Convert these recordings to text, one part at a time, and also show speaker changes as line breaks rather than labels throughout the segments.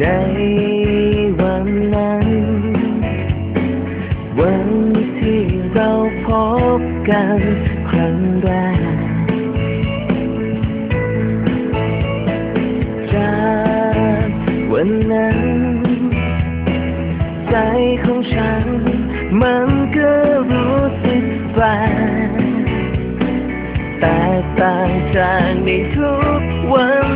ในวันนั้น วันที่เราพบกันครั้งแรกจากวันนั้น ใจของฉัน มันก็รู้สึกแปลกแตกต่างจากในทุกวัน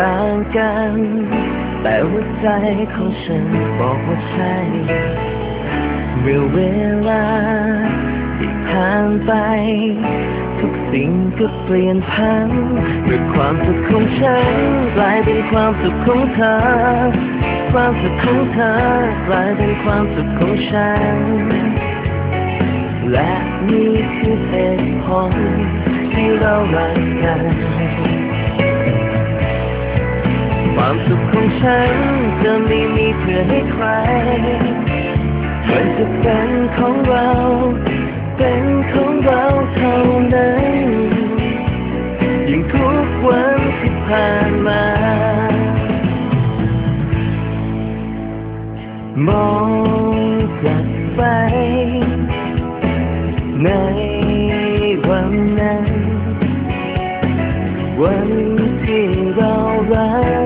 ต่างกัน แต่หัวใจของฉันบอกว่าใช่เมื่อเวลาที่ผ่านไป ทุกสิ่งก็เปลี่ยนพันเมื่อความสุขของฉันกลายเป็นความสุขของเธอ ความสุขของเธอกลายเป็นความสุขของฉัน และนี่คือเหตุผลที่เรารักกัน ความสุขของฉันจะไม่มีเพื่อให้ใคร มันจะเป็นของเรา เป็นของเราเท่านั้นยิ่งทุกวันที่ผ่านมา มองกลับไป ในวันนั้น วัน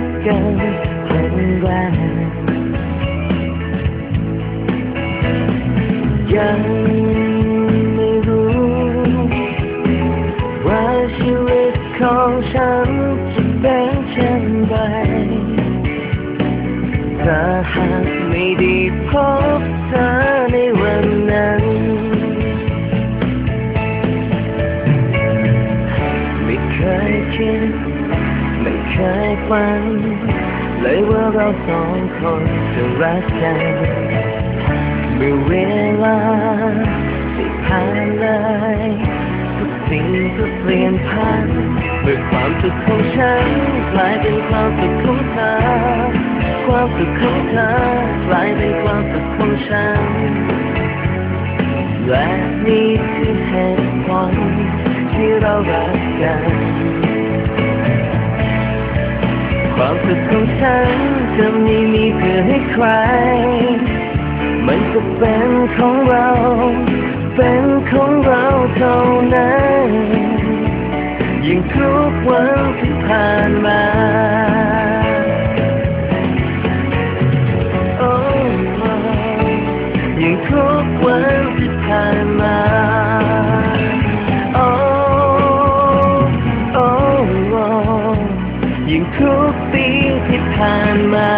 รักกันครั้งแรกยังไม่รู้ว่าชีวิตของฉันจะเป็นเช่นไรถ้าหากไม่ได้พบเธอัน เลยว่าเราสองคนจะรักกันเมื่อเวลาที่ผ่านเลยทุกสิ่งก็เปลี่ยนพันเมื่อความสุขของฉันกลายเป็นความสุขของเธอความสุขของเธอกลายเป็นความสุขของฉันและนี่คือเหตุผลที่เรารักกัน ความสุขของฉันจะไม่มีเพื่อให้ใคร มันจะเป็นของเรา เป็นของเราเท่านั้นยิ่งทุกวันที่ผ่านมาโอ้ยิ่งทุกวันที่ผ่านมา ยิ่งทุกปีที่ผ่านมา